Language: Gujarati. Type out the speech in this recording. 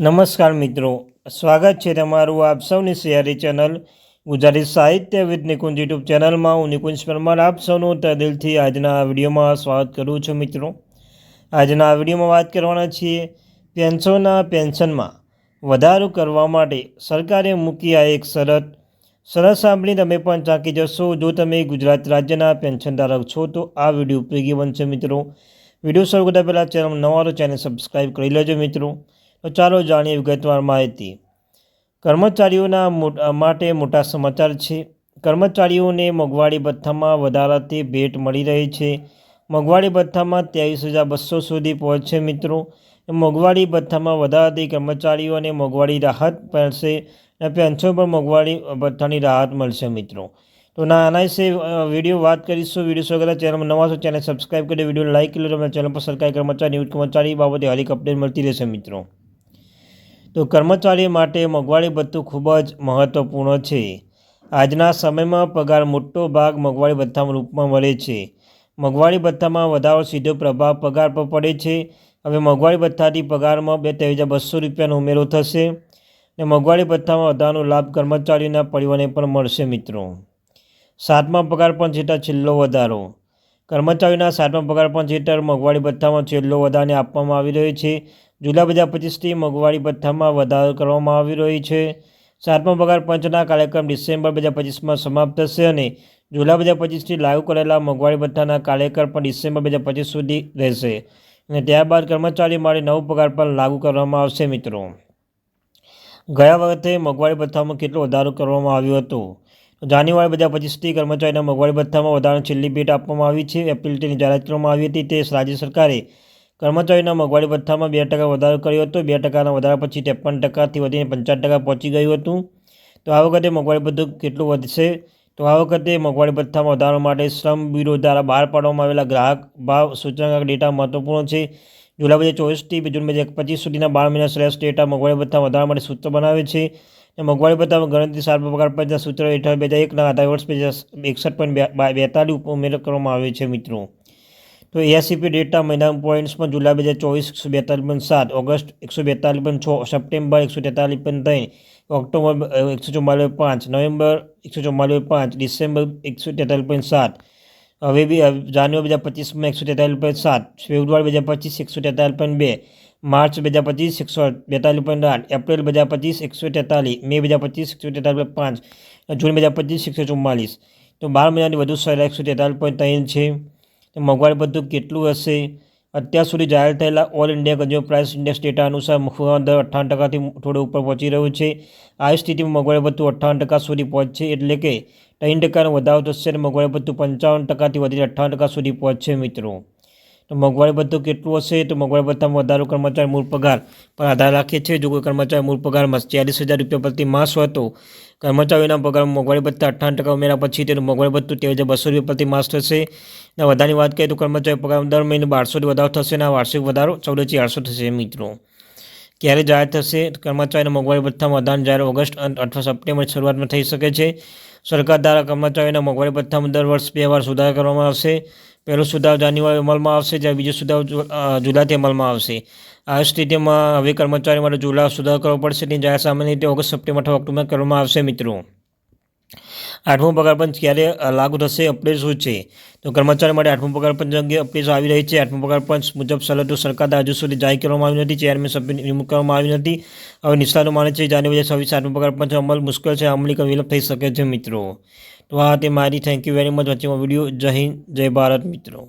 નમસ્કાર મિત્રો, સ્વાગત છે તમારું આપ સૌની સિયારી ચેનલ ગુજરાતી સાહિત્ય વિદ નિકુંજ યુટ્યુબ ચેનલમાં. હું નિકુંજ પરમાર, આપ સૌનું દિલથી આજના આ વિડીયોમાં સ્વાગત કરું છું મિત્રો. આજના આ વિડીયોમાં વાત કરવાના છીએ પેન્શનના પેન્શનમાં વધારો કરવા માટે સરકારે મૂકી આ એક શરત. શરત સાંભળી તમે પણ ચાંકી જશો. જો તમે ગુજરાત રાજ્યના પેન્શનધારક છો, તો આ વીડિયો ઉપયોગી બનશે મિત્રો. વીડિયો શરૂ કરતાં પહેલાં ચેનલ નવારો ચેનલ સબસ્ક્રાઈબ કરી લેજો મિત્રો. તો ચાલો જાણીએ વિગતવાર માહિતી. કર્મચારીઓના મોટ- માટે સમાચાર છે. કર્મચારીઓને મોંઘવારી ભથ્થામાં વધારાથી ભેટ મળી રહી છે. મોંઘવારી ભથ્થામાં ત્રેવીસ હજાર બસો સુધી પહોંચશે મિત્રો. મોંઘવારી ભથ્થામાં વધારાથી કર્મચારીઓને મોંઘવારી રાહત મળશે અને પેન્શન પર મોંઘવારી ભથ્થાની રાહત મળશે મિત્રો. તો ના, આના વિશે વીડિયો વાત કરીશું. વીડિયો શો કરતા ચેનલમાં નવા છો ચેનલ સબસ્ક્રાઈબ કરી વીડિયો લાઈક કરી લો તમને ચેનલ પર સરકારી કર્મચારી, ન્યૂઝ કર્મચારી બાબતે હરેક અપડેટ મળતી રહેશે મિત્રો. તો કર્મચારી માટે મોંઘવારી ભથ્થું ખૂબ જ મહત્ત્વપૂર્ણ છે. આજના સમયમાં પગાર મોટો ભાગ મોંઘવારી ભથ્થાના રૂપમાં મળે છે. મોંઘવારી ભથ્થામાં વધારો સીધો પ્રભાવ પગાર પર પડે છે. હવે મોંઘવારી ભથ્થાથી પગારમાં બે ત્રણ હજાર બસો રૂપિયાનો ઉમેરો થશે અને મોંઘવારી ભથ્થામાં વધારાનો લાભ કર્મચારીઓના પરિવારને પણ મળશે મિત્રો. સાતમા પગાર પણ છેટા છેલ્લો વધારો. કર્મચારીઓના સાતમા પગાર પંચ હેઠળ મોંઘવારી ભથ્થામાં છેલ્લો વધારાને આપવામાં આવી રહ્યો છે. જુલાઈ બે પચીસથી મોંઘવારી ભથ્થામાં વધારો કરવામાં આવી રહ્યો છે. સાતમા પગાર પંચના કાર્યક્રમ ડિસેમ્બર બે હજાર પચીસમાં સમાપ્ત થશે અને જુલાઈ બે પચીસથી લાગુ કરેલા મોંઘવારી ભથ્થાના કાર્યક્રમ પણ ડિસેમ્બર બે હજાર પચીસ સુધી રહેશે. અને ત્યારબાદ કર્મચારી માટે નવો પગાર પણ લાગુ કરવામાં આવશે મિત્રો. ગયા વખતે મોંઘવારી ભથ્થામાં કેટલો વધારો કરવામાં આવ્યો હતો? જાન્યુઆરી બે હજાર પચીસથી કર્મચારીના મોંઘવારી ભથ્થામાં વધારાની છેલ્લી ભેટ આપવામાં આવી છે. એપ્રિલ તેની જાહેરાત કરવામાં આવી હતી. તે રાજ્ય સરકારે કર્મચારીના મોંઘવારી ભથ્થામાં બે ટકા વધારો કર્યો હતો. બે ટકાના વધારા પછી ત્રેપન ટકાથી વધીને પંચાવન ટકા પહોંચી ગયું હતું. તો આ વખતે મોંઘવારી ભથ્થું કેટલું વધશે? તો આ વખતે મોંઘવારી ભથ્થામાં વધારો માટે શ્રમ બ્યુરો દ્વારા બહાર પાડવામાં આવેલા ગ્રાહક ભાવ સૂચનાક ડેટા મહત્વપૂર્ણ છે. જુલાઈ બે હજાર ચોવીસથી જૂન બે પચીસ સુધીના બાર મહિના શ્રેષ્ઠ ડેટા મોંઘવારી ભથ્થા વધારવા માટે સૂત્ર બનાવે છે. અને મોંઘવારી બતાવ ગણતરી સાર પગાર પંચના સૂત્ર હેઠળ બે હજાર એકના આધાર વર્ષ બે હજાર એકસઠ પોઈન્ટ બેતાલીસ ઉમેરો કરવામાં આવે છે મિત્રો. તો એસીપી ડેટા મહિના પોઈન્ટ્સમાં જુલાઈ બે હજાર ચોવીસ એકસો બેતાલીસ પોઈન્ટ સાત, ઓગસ્ટ એકસો બેતાલીસ પોઈન્ટ છ, સપ્ટેમ્બર એકસો તેતાલીસ પોઈન્ટ ત્રણ, ઓક્ટોબર એકસો ચુમ્માલીસ પાંચ, નવેમ્બર એકસો ચુમ્માલીસ પાંચ, ડિસેમ્બર એકસો તેતાલીસ પોઈન્ટ સાત, હવે બી જાન્યુઆરી બે હજાર પચીસમાં એકસો તેતાલીસ પોઈન્ટ સાત, ફેબ્રુઆરી બે હજાર પચીસ એકસો તેતાલીસ પોઈન્ટ બે માર્ચ બે હજાર પચીસ એકસો બેતાલીસ પોઈન્ટ આઠ, એપ્રિલ બે હજાર પચીસ એકસો તેતાલીસ, મે બે હજાર પચીસ એકસો તેતાલીસ પાંચ જૂન બે હજાર પચીસ એકસો ચુમ્માલીસ. તો બાર મહિનાની વધુ સરેરાશ એકસો તેતાલીસ પોઈન્ટ ત્રણ છે. તો મોંઘવારી બધું કેટલું હશે? અત્યાર સુધી જાહેર થયેલા all India consumer price index data અનુસાર ફુગાવાનો દર અઠ્ઠાવન ટકાથી થોડો ઉપર પહોંચી રહ્યું છે. આ સ્થિતિમાં મોંઘવારી ભથ્થું અઠ્ઠાવન ટકા સુધી પહોંચશે એટલે કે ત્રણ ટકાનો વધારો થશે અને મોંઘવારી ભથ્થું પંચાવન ટકાથી વધીને અઠ્ઠાવન ટકા સુધી પહોંચશે મિત્રો. તો મોંઘવારી ભથ્થું કેટલું હશે? તો મોંઘવારી ભથ્થામાં વધારો કર્મચારી મૂળ પગાર પર આધાર રાખે છે જો કોઈ કર્મચારી મૂળ પગારમાં ચાલીસ હજાર રૂપિયા પ્રતિ માસ હતો કર્મચારીઓના પગારમાં મોંઘવારી ભથ્થા અઠ્ઠાવન ટકા ઉમેરા પછી તેનું મોંઘવારી ભથ્થું તેર હજાર બસો રૂપિયા પ્રતિ માસ થશે. અને વધારાની વાત કરીએ તો કર્મચારી પગારમાં દર મહિને બારસોથી વધારો થશે અને વાર્ષિક વધારો ચૌદથી આઠસો થશે મિત્રો. ક્યારે જાહેર થશે? કર્મચારીના મોંઘવારી ભથ્થામાં વધારાનું જાહેર ઓગસ્ટ અથવા સપ્ટેમ્બર શરૂઆતમાં થઈ શકે છે. સરકાર દ્વારા કર્મચારીના મોંઘવારી ભથ્થામાં દર વર્ષ બે વાર સુધારો કરવામાં આવશે. પહેલો સુધારો જાન્યુઆરી અમલમાં આવશે, જ્યારે બીજો સુધારો જુલાઈથી અમલમાં આવશે. આ સ્થિતિમાં હવે કર્મચારી માટે જુલાઈ સુધારો કરવો પડશે. તેની જાહેર સામાન્ય રીતે ઓગસ્ટ, સપ્ટેમ્બર અથવા ઓક્ટોબર કરવામાં આવશે, મિત્રો. આઠમો પગાર પંચ ક્યારે લાગુ થશે અપડેટ શું છે? તો કર્મચારી માટે આઠમો પગાર પંચ અંગે અપડેટ આવી રહી છે. આઠમો પગાર પંચ મુજબ સલતો સરકાર હજુ સુધી જાહેર કરવામાં આવી નથી. ચેરમેન સભ્ય નિમણૂક કરવામાં આવી નથી. હવે નિષ્ણાતો માને છે, જાન્યુઆરી છવ્વીસ આઠમો પગાર પંચ અમલ મુશ્કેલ છે અમલીકરણ વિલંબ થઈ શકે છે મિત્રો. તો આ તે મારી. થેન્ક યુ વેરી મચ વચ્ચેમાં વીડિયો. જય હિન્દ, જય ભારત મિત્રો.